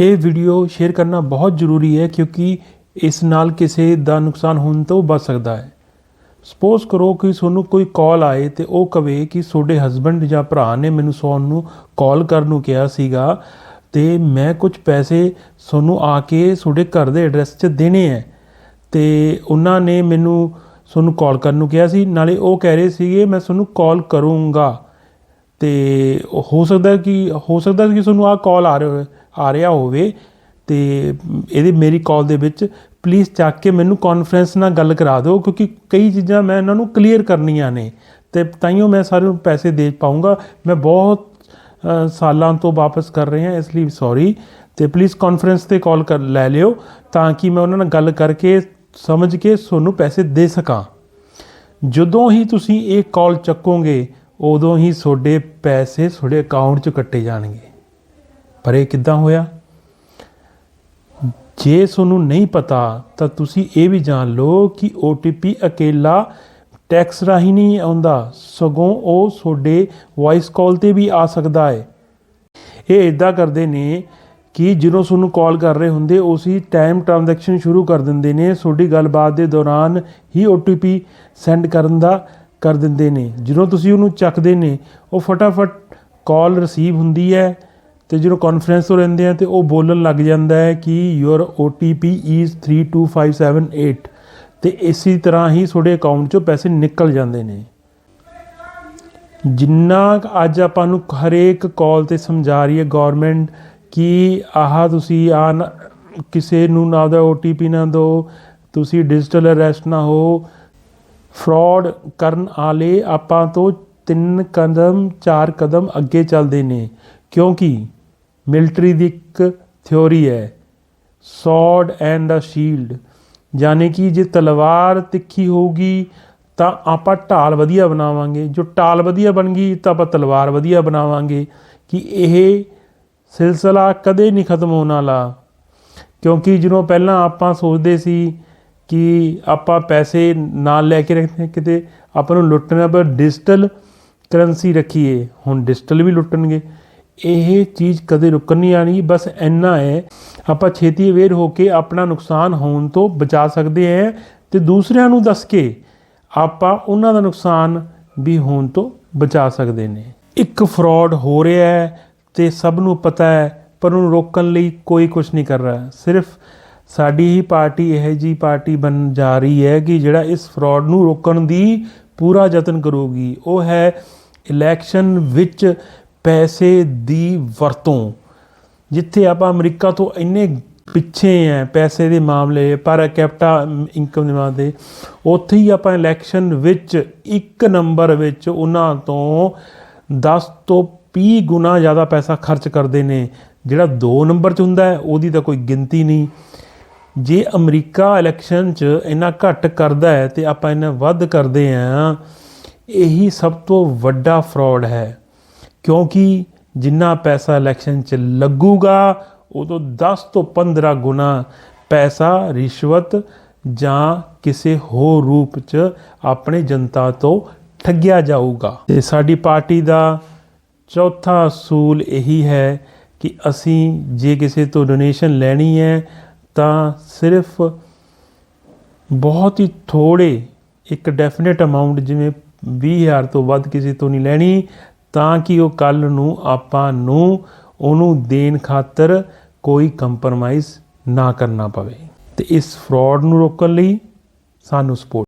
ਇਹ video share ਕਰਨਾ ਬਹੁਤ ਜ਼ਰੂਰੀ ਹੈ ਕਿਉਂਕਿ ਇਸ ਨਾਲ ਕਿਸੇ ਦਾ ਨੁਕਸਾਨ ਹੋਣ ਤੋਂ ਬਚ ਸਕਦਾ ਹੈ। ਸਪੋਜ਼ ਕਰੋ ਕਿ ਤੁਹਾਨੂੰ ਕੋਈ ਕਾਲ ਆਏ ਤੇ ਉਹ ਕਵੇ ਕਿ ਤੁਹਾਡੇ ਹਸਬੰਡ ਜਾਂ ਭਰਾ ਨੇ ਮੈਨੂੰ ਸੌਣ ਨੂੰ ਕਾਲ ਕਰਨ ਨੂੰ ਕਿਹਾ ਸੀਗਾ ਤੇ ਮੈਂ ਕੁਝ ਪੈਸੇ ਤੁਹਾਨੂੰ ਆ ਕੇ ਤੁਹਾਡੇ ਘਰ ਦੇ ਐਡਰੈਸ 'ਚ ਦੇਣੇ ਹੈ ਤੇ ਉਹਨਾਂ ਨੇ ਮੈਨੂੰ ਤੁਹਾਨੂੰ ਕਾਲ ਕਰਨ ਨੂੰ ਕਿਹਾ ਸੀ। ਨਾਲੇ ਉਹ ਕਹਿ ਰਹੇ ਸੀਗੇ, ਮੈਂ ਤੁਹਾਨੂੰ ਕਾਲ ਕਰੂੰਗਾ। ਤੇ ਹੋ ਸਕਦਾ ਕਿ ਹੋ ਸਕਦਾ ਕਿ ਤੁਹਾਨੂੰ ਆਹ ਕਾਲ ਆ ਰਿਹਾ ਆ ਰਿਹਾ ਹੋਵੇ ਤੇ ਇਹਦੇ ਮੇਰੀ ਕਾਲ ਦੇ ਵਿੱਚ ਪਲੀਜ਼ ਚੱਕ ਕੇ ਮੈਨੂੰ ਕਾਨਫਰੰਸ ਨਾਲ ਗੱਲ ਕਰਾ ਦਿਓ, ਕਿਉਂਕਿ ਕਈ ਚੀਜ਼ਾਂ ਮੈਂ ਇਹਨਾਂ ਨੂੰ ਕਲੀਅਰ ਕਰਨੀਆਂ ਨੇ ਤੇ ਤਾਈਓ ਮੈਂ ਸਾਰੇ ਨੂੰ ਪੈਸੇ ਦੇ ਪਾਉਂਗਾ ਮੈਂ ਬਹੁਤ ਸਾਲਾਂ ਤੋਂ ਵਾਪਸ ਕਰ ਰਹੇ ਹਾਂ ਇਸ ਲਈ ਸੌਰੀ ਤੇ ਪਲੀਜ਼ ਕਾਨਫਰੰਸ ਤੇ ਕਾਲ ਕਰ, ਲੈ ਲਿਓ, ਤਾਂ ਕਿ ਮੈਂ ਉਹਨਾਂ ਨਾਲ ਗੱਲ ਕਰਕੇ ਸਮਝ ਕੇ ਤੁਹਾਨੂੰ ਪੈਸੇ ਦੇ ਸਕਾਂ। ਜਦੋਂ ਹੀ ਤੁਸੀਂ ਇਹ ਕਾਲ ਚੱਕੋਗੇ, ਉਦੋਂ ਹੀ ਤੁਹਾਡੇ ਪੈਸੇ ਤੁਹਾਡੇ ਅਕਾਊਂਟ 'ਚ ਕੱਟੇ ਜਾਣਗੇ। ਪਰ ਇਹ ਕਿੱਦਾਂ ਹੋਇਆ? ਜੇ ਤੁਹਾਨੂੰ ਨਹੀਂ ਪਤਾ, ਤਾਂ ਤੁਸੀਂ ਇਹ ਵੀ ਜਾਣ ਲਓ ਕਿ OTP ਅਕੇਲਾ ਟੈਕਸ ਰਾਹੀਂ ਨਹੀਂ ਆਉਂਦਾ। ਸਗੋਂ ਉਹ ਤੁਹਾਡੇ ਵੌਇਸ ਕਾਲ ਤੇ ਵੀ ਆ ਸਕਦਾ ਹੈ। ਇਹ ਇਦਾਂ ਕਰਦੇ ਨੇ ਕਿ ਜਦੋਂ ਤੁਹਾਨੂੰ ਕਾਲ ਕਰ ਰਹੇ ਹੁੰਦੇ, ਉਸੇ ਟਾਈਮ ਟ੍ਰਾਂਜੈਕਸ਼ਨ ਸ਼ੁਰੂ ਕਰ ਦਿੰਦੇ ਨੇ। ਤੁਹਾਡੀ ਗੱਲਬਾਤ ਦੇ ਦੌਰਾਨ ਹੀ OTP ਸੈਂਡ ਕਰਨ ਦਾ ਕਰ ਦਿੰਦੇ ਨੇ। ਜਦੋਂ ਤੁਸੀਂ ਉਹਨੂੰ ਚੱਕਦੇ ਨੇ, ਉਹ ਫਟਾਫਟ ਕਾਲ ਰਿਸੀਵ ਹੁੰਦੀ ਹੈ। ਤੇ ਜਦੋਂ ਕਾਨਫਰੰਸ ਤੋਂ ਰਹਿੰਦੇ ਆ ਤੇ ਉਹ ਬੋਲਣ ਲੱਗ ਜਾਂਦਾ ਹੈ ਕਿ ਯੂਰ OTP ਇਜ਼ 32578 ਤੇ ਇਸੇ ਤਰ੍ਹਾਂ ਹੀ ਤੁਹਾਡੇ ਅਕਾਊਂਟ 'ਚੋਂ ਪੈਸੇ ਨਿਕਲ ਜਾਂਦੇ ਨੇ। ਜਿੰਨਾ ਅੱਜ ਆਪਾਂ ਨੂੰ ਹਰੇਕ ਕਾਲ ਤੇ ਸਮਝਾ ਰਹੀ ਹੈ ਗਵਰਨਮੈਂਟ ਕਿ ਆਹ ਤੁਸੀਂ ਆ ਕਿਸੇ ਨੂੰ ਨਾ ਦਾ OTP ਨਾ ਦਿਓ, ਤੁਸੀਂ ਡਿਜੀਟਲ ਅਰੈਸਟ ਨਾ ਹੋ। ਫਰਾਡ ਕਰਨ ਵਾਲੇ ਆਪਾਂ ਤੋਂ ਤਿੰਨ ਕਦਮ, ਚਾਰ ਕਦਮ ਅੱਗੇ ਚੱਲਦੇ ਨੇ। ਕਿਉਂਕਿ ਮਿਲਟਰੀ ਦੀ ਇੱਕ ਥਿਉਰੀ ਹੈ ਸੌਰਡ ਐਂਡ ਅ ਸ਼ੀਲਡ। ਯਾਨੀ ਕਿ ਜੇ ਤਲਵਾਰ ਤਿੱਖੀ ਹੋਊਗੀ, ਤਾਂ ਆਪਾਂ ਢਾਲ ਵਧੀਆ ਬਣਾਵਾਂਗੇ। ਜੋ ਢਾਲ ਵਧੀਆ ਬਣ ਗਈ, ਤਾਂ ਆਪਾਂ ਤਲਵਾਰ ਵਧੀਆ ਬਣਾਵਾਂਗੇ। ਕਿ ਇਹ ਸਿਲਸਿਲਾ ਕਦੇ ਨਹੀਂ ਖਤਮ ਹੋਣ ਵਾਲਾ। ਕਿਉਂਕਿ ਜਦੋਂ ਪਹਿਲਾਂ ਆਪਾਂ ਸੋਚਦੇ ਸੀ ਕਿ ਆਪਾਂ ਪੈਸੇ ਨਾਲ ਲੈ ਕੇ ਰੱਖਦੇ ਕਿਤੇ ਆਪਾਂ ਨੂੰ ਲੁੱਟਣਾ, ਪਰ ਡਿਜੀਟਲ ਕਰੰਸੀ ਰੱਖੀਏ। ਹੁਣ ਡਿਜੀਟਲ ਵੀ ਲੁੱਟਣਗੇ। ਇਹ ਚੀਜ਼ ਕਦੇ ਰੁਕਣ ਨਹੀਂ ਆਣੀ, ਬਸ ਇੰਨਾ ਹੈ। ਆਪਾਂ ਛੇਤੀ ਅਵੇਅਰ ਹੋ ਕੇ ਆਪਣਾ ਨੁਕਸਾਨ ਹੋਣ ਤੋਂ ਬਚਾ ਸਕਦੇ ਹੈ। ਤੇ ਦੂਸਰਿਆਂ ਨੂੰ ਦੱਸ ਕੇ ਆਪਾਂ ਉਹਨਾਂ ਦਾ ਨੁਕਸਾਨ ਵੀ ਹੋਣ ਤੋਂ ਬਚਾ ਸਕਦੇ ਨੇ। ਇੱਕ ਫਰਾਡ ਹੋ ਰਿਹਾ ਹੈ ਤੇ ਸਭ ਨੂੰ ਪਤਾ ਹੈ, ਪਰ ਉਹਨੂੰ ਰੋਕਣ ਲਈ ਕੋਈ ਕੁਝ ਨਹੀਂ ਕਰ ਰਿਹਾ। ਸਿਰਫ ਸਾਡੀ ਹੀ ਪਾਰਟੀ, ਇਹ ਜੀ ਪਾਰਟੀ ਬਣ ਜਾ ਰਹੀ ਹੈ ਕਿ ਜਿਹੜਾ ਇਸ ਫਰਾਡ ਨੂੰ ਰੋਕਣ ਦੀ ਪੂਰਾ ਯਤਨ ਕਰੂਗੀ। ਉਹ ਹੈ ਇਲੈਕਸ਼ਨ ਵਿੱਚ ਪੈਸੇ ਦੀ ਵਰਤੋਂ, ਜਿੱਥੇ ਆਪਾਂ ਅਮਰੀਕਾ ਤੋਂ ਇੰਨੇ ਪਿੱਛੇ ਹੈ ਪੈਸੇ ਦੇ ਮਾਮਲੇ, ਪਰ ਕੈਪਟਾ ਇਨਕਮ ਦੇ ਮਾਮਲੇ, ਉੱਥੇ ਹੀ ਆਪਾਂ ਇਲੈਕਸ਼ਨ ਵਿੱਚ ਇੱਕ ਨੰਬਰ ਵਿੱਚ ਉਹਨਾਂ ਤੋਂ 10 ਤੋਂ 20 ਗੁਣਾ ਜ਼ਿਆਦਾ ਪੈਸਾ ਖਰਚ ਕਰਦੇ ਨੇ, ਜਿਹੜਾ 2 ਨੰਬਰ 'ਚ ਹੁੰਦਾ ਹੈ, ਉਹਦੀ ਤਾਂ ਕੋਈ ਗਿਣਤੀ ਨਹੀਂ। ਜੇ ਅਮਰੀਕਾ ਇਲੈਕਸ਼ਨ 'ਚ ਇੰਨਾ ਘੱਟ ਕਰਦਾ ਹੈ ਤੇ ਆਪਾਂ ਇੰਨਾ ਵੱਧ ਕਰਦੇ ਆਂ ਇਹੀ ਸਭ ਤੋਂ ਵੱਡਾ ਫਰਾਡ ਹੈ। ਕਿਉਂਕਿ ਜਿੰਨਾ ਪੈਸਾ ਇਲੈਕਸ਼ਨ 'ਚ ਲੱਗੂਗਾ, ਉਦੋਂ 10 ਤੋਂ 15 ਗੁਣਾ ਪੈਸਾ ਰਿਸ਼ਵਤ ਜਾਂ ਕਿਸੇ ਹੋਰ ਰੂਪ 'ਚ ਆਪਣੇ ਜਨਤਾ ਤੋਂ ਠੱਗਿਆ ਜਾਊਗਾ। ਤੇ ਸਾਡੀ ਪਾਰਟੀ ਦਾ ਚੌਥਾ ਅਸੂਲ ਇਹੀ ਹੈ ਕਿ ਅਸੀਂ ਜੇ ਕਿਸੇ ਤੋਂ ਡੋਨੇਸ਼ਨ ਲੈਣੀ ਹੈ, ਤਾਂ ਸਿਰਫ ਬਹੁਤ ਹੀ ਥੋੜੇ ਇੱਕ ਡੈਫੀਨਿਟ ਅਮਾਉਂਟ ਜਿਵੇਂ 20000 ਤੋਂ ਵੱਧ ਕਿਸੇ ਤੋਂ ਨਹੀਂ ਲੈਣੀ ਤਾਂ ਕਿ ਉਹ ਕੱਲ ਨੂੰ ਆਪਾਂ ਨੂੰ ਉਹਨੂੰ ਦੇਣ ਖਾਤਰ ਕੋਈ ਕੰਪਰਮਾਈਜ਼ ਨਾ ਕਰਨਾ ਪਵੇ। ਤੇ ਇਸ ਫਰਾਡ ਨੂੰ ਰੋਕਣ ਲਈ ਸਾਨੂੰ ਸਪੋਰਟ